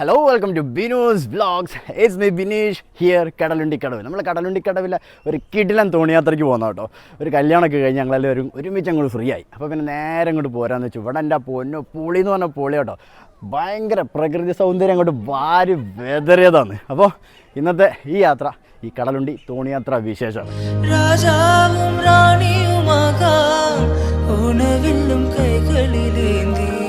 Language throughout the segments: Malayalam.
Hello welcome to Binu's blogs it's my Binish here Kadalundi കടവിൽ നമ്മൾ കടലുണ്ടി കടവിലെ ഒരു കിടിലൻ തോണിയാത്രയ്ക്ക് പോകുന്ന കേട്ടോ. ഒരു കല്യാണമൊക്കെ കഴിഞ്ഞ് ഞങ്ങളെല്ലാവരും ഒരുമിച്ച് അങ്ങോട്ട് ഫ്രീ ആയി. അപ്പോൾ പിന്നെ നേരെ അങ്ങോട്ട് പോരാന്ന് വെച്ചു. ഇവിടെ എന്റെ പൊന്നു പുളി എന്ന് പറഞ്ഞ പുളി കേട്ടോ. ഭയങ്കര പ്രകൃതി സൗന്ദര്യം അങ്ങോട്ട് വാരി വെതറിയതാണ്. അപ്പോൾ ഇന്നത്തെ ഈ യാത്ര ഈ കടലുണ്ടി തോണിയാത്ര വിശേഷമാണ് രാജാവും റാണിയുമാകാം. ഉണവില്ലും കൈകളിലേന്തിയോ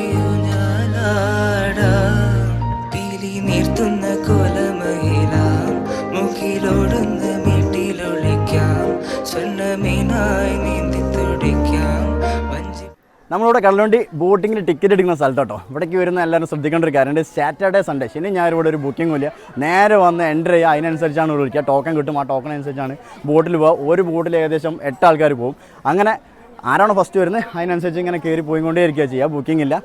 നമ്മളിവിടെ കടലുണ്ടി ബോട്ടിങ്ങിന് ടിക്കറ്റ് എടുക്കുന്ന സ്ഥലത്ത് കേട്ടോ ഇവിടേക്ക് വരുന്ന എല്ലാവരും ശ്രദ്ധിക്കേണ്ട ഒരു കാര്യമുണ്ട് സാറ്റർഡേ സൺഡേ ശനി ഞാൻ ഇവിടെ ഒരു ബുക്കിംഗ് ഇല്ല. നേരെ വന്ന് എന്റർ ചെയ്യുക. അതിനനുസരിച്ചാണ് ഇവിടെ വിളിക്കുക ടോക്കൺ കിട്ടും. ആ ടോക്കൺ അനുസരിച്ചാണ് ബോട്ടിൽ പോവുക. ഒരു ബോട്ടിൽ ഏകദേശം എട്ട് ആൾക്കാർ പോകും. അങ്ങനെ ആരാണോ ഫസ്റ്റ് വരുന്നത് അതിനനുസരിച്ച് ഇങ്ങനെ കയറി പോയിക്കൊണ്ടേ ഇരിക്കുക ചെയ്യുക. ബുക്കിംഗ് ഇല്ല.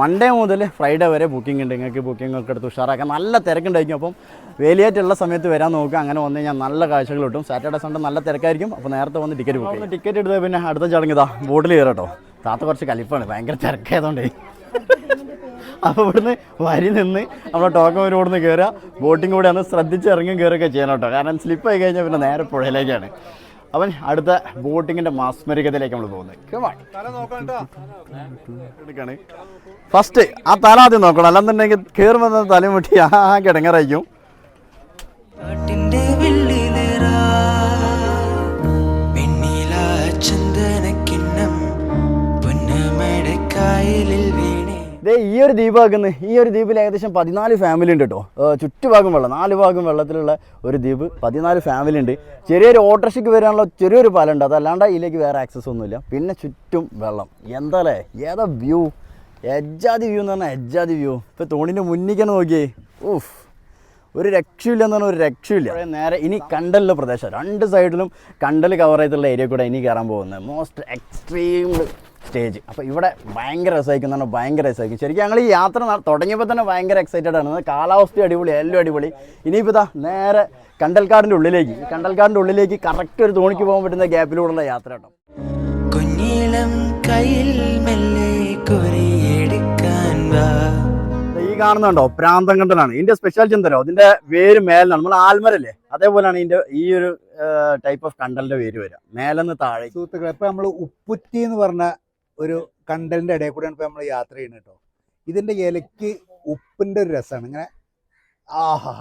മൺഡേ മുതൽ ഫ്രൈഡേ വരെ ബുക്കിംഗ് ഉണ്ട്. നിങ്ങൾക്ക് ബുക്കിംഗ് ഒക്കെ എടുത്ത് ഉഷാറാക്കാം. നല്ല തിരക്കുണ്ടായിരിക്കും. അപ്പം വേലിയായിട്ടുള്ള സമയത്ത് വരാൻ നോക്കുക. അങ്ങനെ വന്നു കഴിഞ്ഞാൽ നല്ല കാഴ്ചകൾ കിട്ടും. സാറ്റർഡേ സൺഡേ നല്ല തിരക്കായിരിക്കും. അപ്പോൾ നേരത്തെ വന്ന് ടിക്കറ്റ് ബുക്ക് ടിക്കറ്റ് എടുത്താൽ പിന്നെ അടുത്ത ചടങ്ങിതാ ബോട്ടിൽ കയറട്ടോ. താത്ത കുറച്ച് കലിപ്പാണ്. ഭയങ്കര തിരക്കായതുകൊണ്ടേ. അപ്പോൾ ഇവിടുന്ന് വരി നിന്ന് നമ്മുടെ ടോക്കൺ ഒരു ഇവിടുന്ന് കയറുക ബോട്ടിംഗ് കൂടെ ഒന്ന് ശ്രദ്ധിച്ച് ഇറങ്ങും കയറുകയൊക്കെ ചെയ്യണം കേട്ടോ. കാരണം സ്ലിപ്പ് ആയി കഴിഞ്ഞാൽ പിന്നെ നേരെ പുഴയിലേക്കാണ്. അവൻ അടുത്ത ബോട്ടിങ്ങിന്റെ മാസ്മരികതയിലേക്ക് നമ്മൾ പോകുന്നത്. ഫസ്റ്റ് ആ തല ആദ്യം നോക്കണം. അല്ലെന്നുണ്ടെങ്കിൽ കയറുമ്പോൾ തലമുട്ടി ആ കിടങ്ങറായിരിക്കും ദേ ഈ ഒരു ദ്വീപാകുന്ന ഈ ഒരു ദ്വീപിൽ ഏകദേശം പതിനാല് ഫാമിലി ഉണ്ട് കേട്ടോ ചുറ്റുഭാഗം വെള്ളം നാല് ഭാഗം വെള്ളത്തിലുള്ള ഒരു ദ്വീപ് പതിനാല് ഫാമിലി ഉണ്ട്. ചെറിയൊരു ഓട്ടോറിക്ഷയ്ക്ക് വരാനുള്ള ചെറിയൊരു പാലുണ്ട് അതല്ലാണ്ട് ഇതിലേക്ക് വേറെ ആക്സസ് ഒന്നുമില്ല. പിന്നെ ചുറ്റും വെള്ളം. എന്താല്ലേ ഏതാ വ്യൂ എജ്ജാതി വ്യൂ എന്ന് പറഞ്ഞാൽ എജ്ജാതി വ്യൂ ഇപ്പോൾ തോണിന്റെ മുന്നിക്കാണ് നോക്കിയേ. ഊഫ് ഒരു രക്ഷയില്ല എന്ന് പറഞ്ഞാൽ ഒരു രക്ഷയില്ല. നേരെ ഇനി കണ്ടലിലെ പ്രദേശം. രണ്ട് സൈഡിലും കണ്ടൽ കവർ ചെയ്തിട്ടുള്ള ഏരിയ കൂടെ ഇനി കയറാൻ പോകുന്നത്. Most extreme stage. അപ്പോൾ ഇവിടെ ഭയങ്കര രസമായിരിക്കും എന്ന് പറഞ്ഞാൽ ഭയങ്കര രസമായിരിക്കും. ശരിക്കും ഞങ്ങൾ ഈ യാത്ര തുടങ്ങിയപ്പോൾ തന്നെ ഭയങ്കര എക്സൈറ്റഡ് ആണ്. കാലാവസ്ഥ അടിപൊളി എല്ലാം അടിപൊളി. ഇനിയിപ്പോൾ ഇതാ നേരെ കണ്ടൽക്കാടിന്റെ ഉള്ളിലേക്ക് കണ്ടൽക്കാടിന്റെ ഉള്ളിലേക്ക് കറക്റ്റ് ഒരു തോണിക്ക് പോകാൻ പറ്റുന്ന ഗ്യാപ്പിലൂടെയുള്ള യാത്ര കേട്ടോ. കുഞ്ഞിളം കയ്യിൽ മെല്ലെ കൊരിയെടുക്കാൻ വാ. ഈ കാണുന്നുണ്ടോ? പ്രാന്തം കണ്ടനാണ് ഇതിന്റെ സ്പെഷ്യാലിറ്റി എന്തല്ലോ ഇതിന്റെ വേര് മേലാണ് നമ്മൾ ആൽമരല്ലേ? അതേപോലെയാണ് ഇതിന്റെ ഈ ഒരു ടൈപ്പ് ഓഫ് കണ്ടലിന്റെ വേര് വരിക. മേലെന്ന് താഴെ സുഹൃത്തുക്കളെ ഇപ്പൊ നമ്മൾ ഉപ്പുറ്റി എന്ന് പറഞ്ഞ ഒരു കണ്ടലിന്റെ ഇടയിൽ കൂടെയാണ് ഇപ്പോൾ നമ്മൾ യാത്ര ചെയ്യുന്നത് കേട്ടോ. ഇതിന്റെ ഇലയ്ക്ക് ഉപ്പിന്റെ ഒരു രസമാണ്. ഇങ്ങനെ ആഹാ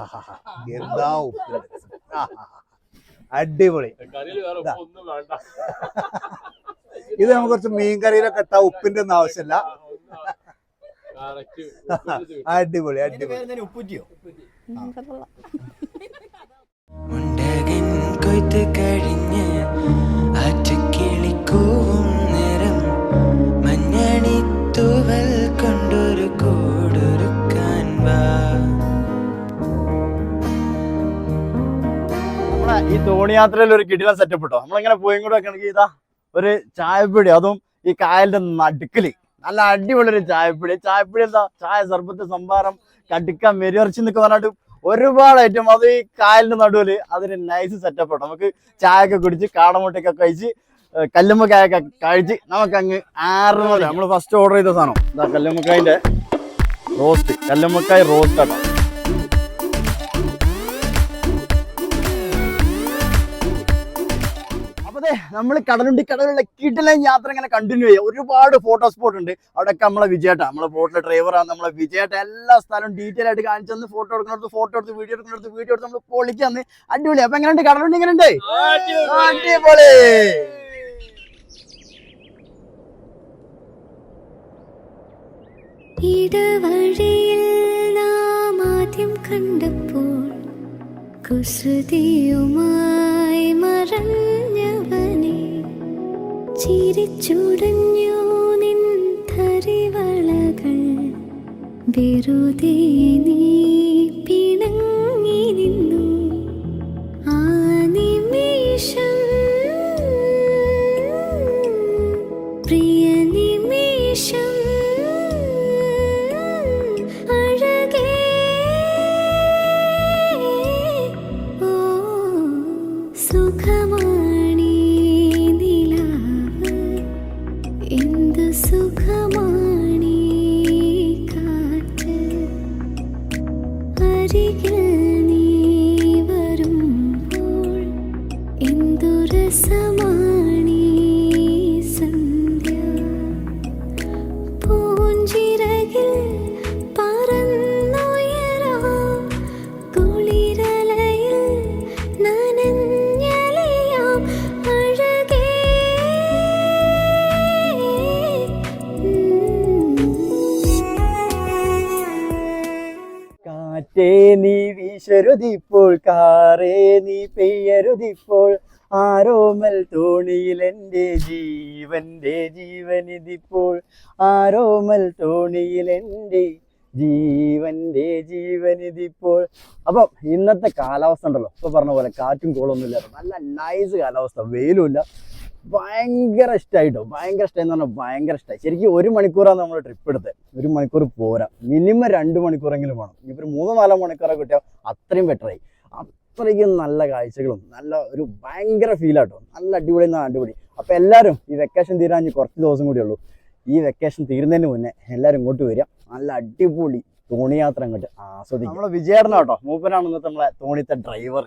എന്താ ഉപ്പിന്റെ രസം? ആഹാഹാ. അടിപൊളി. ഇതാ. ഇത് നമുക്ക് കുറച്ച് മീൻകറിയിലൊക്കെ ഇട്ടാ ഉപ്പിന്റെ ഒന്നും ആവശ്യമില്ല. അടിപൊളി അടിപൊളി. ഉപ്പുറ്റിയോ? കൊയ്ത്ത് ഈ തോണിയാത്രയിൽ ഒരു കിടിലൻ സെറ്റപ്പ് ഇട്ടോ നമ്മളിങ്ങനെ പോയി കൂടെ വെക്കണമെങ്കിൽ ഇതാ ഒരു ചായപ്പൊടി അതും ഈ കായലിന്റെ നടുക്കിൽ. നല്ല അടിപൊളി ഒരു ചായപ്പൊടി. ചായപ്പൊടി എന്താ? ചായ സർബത്ത് സംഭാരം കടുക്ക മെരിയർച്ചി എന്നൊക്കെ പറഞ്ഞിട്ട് ഒരുപാട് ഐറ്റം അത് ഈ കായലിന്റെ നടുവിൽ അതൊരു നൈസ് സെറ്റപ്പ് ഇട്ടോ നമുക്ക് ചായ ഒക്കെ കുടിച്ച് കാടമുട്ടയൊക്കെ കഴിച്ച് കല്ലുമ്മക്കായൊക്കെ കഴിച്ച് നമുക്ക് അങ്ങ് ആറ് നമ്മൾ ഫസ്റ്റ് ഓർഡർ ചെയ്ത സാധനം. ഇതാ കല്ലുമ്മക്കായന്റെ റോസ്റ്റ് കല്ലുമ്മക്കായ് റോസ്റ്റ് ആട്ടോ. നമ്മൾ കടലുണ്ടി കടലുള്ള കിടിലൻ യാത്ര ഇങ്ങനെ കണ്ടിന്യൂ ചെയ്യുക ഒരുപാട് ഫോട്ടോ സ്പോട്ട് ഉണ്ട്. അവിടെയൊക്കെ നമ്മളെ വിജയേട്ട. നമ്മളെ ബോട്ടിലെ ഡ്രൈവറാണ് നമ്മളെ വിജയേട്ട. എല്ലാ സ്ഥലവും ഡീറ്റെയിൽ ആയിട്ട് കാണിച്ചു ഫോട്ടോ എടുക്കുന്നിടത്ത് ഫോട്ടോ എടുത്ത് വീഡിയോ എടുക്കുന്നിടത്ത് വീഡിയോ എടുത്ത് നമ്മൾ പൊളിക്കാന്ന് അടിപൊളി. അപ്പൊ എങ്ങനെയുണ്ട്? കടലുണ്ടി എങ്ങനെയുണ്ട്? അടിപൊളി. ഇടവഴിയിൽ നാം ആദ്യം കണ്ടപ്പോൾ കുസൃതിയുമായി മറഞ്ഞവനെ ചിരിച്ചുടഞ്ഞു നിൻ തരിവളകൾ. വെറുതെ നീ കാറ്റേ നീ വീശരുതിപ്പോൾ കാറേ നീ പെയ്യരുതിപ്പോൾ. ആരോമൽ തോണിയിൽ എന്റെ ജീവന്റെ ജീവനിതിപ്പോൾ ആരോമൽ തോണിയിൽ എന്റെ ജീവന്റെ ജീവനിതിപ്പോൾ അപ്പം ഇന്നത്തെ കാലാവസ്ഥ ഉണ്ടല്ലോ. ഇപ്പോൾ പറഞ്ഞ പോലെ കാറ്റും കോളൊന്നുമില്ല നല്ല നൈസ് കാലാവസ്ഥ. വെയിലും ഇല്ല. ഭയങ്കര ഇഷ്ടമായിട്ടോ ഭയങ്കര ഇഷ്ടം എന്ന് പറഞ്ഞാൽ ഭയങ്കര ഇഷ്ടമായി ശരിക്കും ഒരു മണിക്കൂറാണ് നമ്മൾ ട്രിപ്പ് എടുത്തത്. ഒരു മണിക്കൂർ പോരാ. മിനിമം രണ്ട് മണിക്കൂറെങ്കിലും വേണം. ഒരു മൂന്നോ നാലോ മണിക്കൂറൊക്കെ കിട്ടിയാൽ അത്രയും ബെറ്ററായി അത്രയ്ക്കും നല്ല കാഴ്ചകളും നല്ല ഒരു ഭയങ്കര ഫീലാട്ടോ നല്ല അടിപൊളി എന്നാണ് അടിപൊളി. അപ്പോൾ എല്ലാവരും ഈ വെക്കേഷൻ തീരാൻ കുറച്ച് ദിവസം കൂടി ഉള്ളൂ. ഈ വെക്കേഷൻ തീരുന്നതിന് മുന്നേ എല്ലാവരും ഇങ്ങോട്ട് വരിക. നല്ല അടിപൊളി തോണി യാത്ര അങ്ങോട്ട് ആസ്വദിക്കും നമ്മളെ വിജയേട്ടനാട്ടോ മൂപ്പനാണ് ഇന്നത്തെ നമ്മളെ തോണിത്തെ ഡ്രൈവർ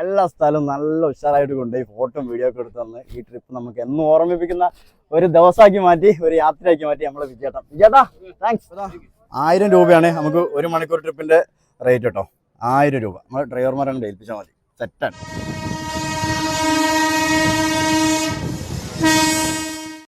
എല്ലാ സ്ഥലവും നല്ല ഉഷാറായിട്ട് കൊണ്ടുപോയി ഫോട്ടോയും വീഡിയോ ഒക്കെ എടുത്ത് തന്ന് ഈ ട്രിപ്പ് നമുക്ക് എന്നും ഓർമ്മിപ്പിക്കുന്ന ഒരു ദിവസമാക്കി മാറ്റി ഒരു യാത്രയാക്കി മാറ്റി നമ്മളെ വിജയേട്ടൻ. വിജയേട്ടാ താങ്ക്സ് ആയിരം രൂപയാണ് നമുക്ക് ഒരു മണിക്കൂർ ട്രിപ്പിന്റെ റേറ്റ് കേട്ടോ. ആയിരം രൂപ. നമ്മൾ ഡ്രൈവർമാരെ ഏൽപ്പിച്ചാൽ മതി. സെറ്റാണ്